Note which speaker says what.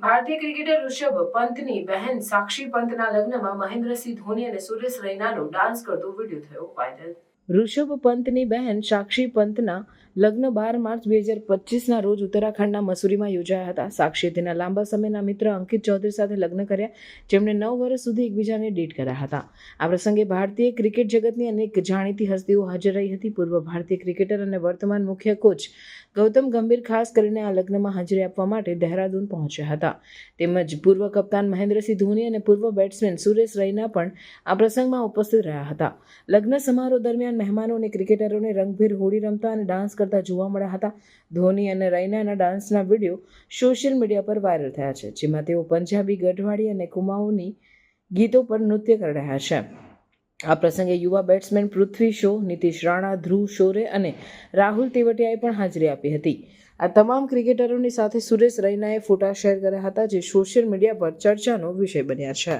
Speaker 1: ભારતીય ક્રિકેટર ઋષભ પંતની બહેન સાક્ષી પંતના લગ્નમાં મહેન્દ્રસિંહ ધોની અને સુરેશ રૈનાનો ડાન્સ કરતો વીડિયો થયો વાયરલ ઋષભ પંતની બહેન સાક્ષી પંતના લગ્ન બાર માર્ચ બે હજાર પચીસના રોજ ઉત્તરાખંડના મસૂરીમાં યોજાયા હતા. સાક્ષીએ તેના લાંબા સમયના મિત્ર અંકિત ચૌધરી સાથે લગ્ન કર્યા, જેમણે નવ વર્ષ સુધી એકબીજાને ડેટ કર્યા હતા. આ પ્રસંગે ભારતીય ક્રિકેટ જગતની અનેક જાણીતી હસ્તીઓ હાજર રહી હતી. પૂર્વ ભારતીય ક્રિકેટર અને વર્તમાન મુખ્ય કોચ ગૌતમ ગંભીર ખાસ કરીને આ લગ્નમાં હાજરી આપવા માટે દહેરાદૂન પહોંચ્યા હતા. તેમજ પૂર્વ કપ્તાન મહેન્દ્રસિંહ ધોની અને પૂર્વ બેટ્સમેન સુરેશ રૈના પણ આ પ્રસંગમાં ઉપસ્થિત રહ્યા હતા. લગ્ન સમારોહ દરમિયાન મહેમાનો અને ક્રિકેટરોને રંગભેર હોળી રમતા અને ડાન્સ કરતા જોવા મળ્યા હતા. ધોની અને રૈનાના ડાન્સના વીડિયો સોશિયલ મીડિયા પર વાયરલ થયા છે, જેમાં તેઓ પંજાબી ગઢવાડી અને કુમાઉની ગીતો પર નૃત્ય કરી રહ્યા છે. આ પ્રસંગે યુવા બેટ્સમેન પૃથ્વી શો, નીતિશ રાણા, ધ્રુવ શોરે અને રાહુલ તેવટિયાએ પણ હાજરી આપી હતી. આ તમામ ક્રિકેટરોની સાથે સુરેશ રૈનાએ ફોટા શેર કર્યા હતા, જે સોશિયલ મીડિયા પર ચર્ચાનો વિષય બન્યા છે.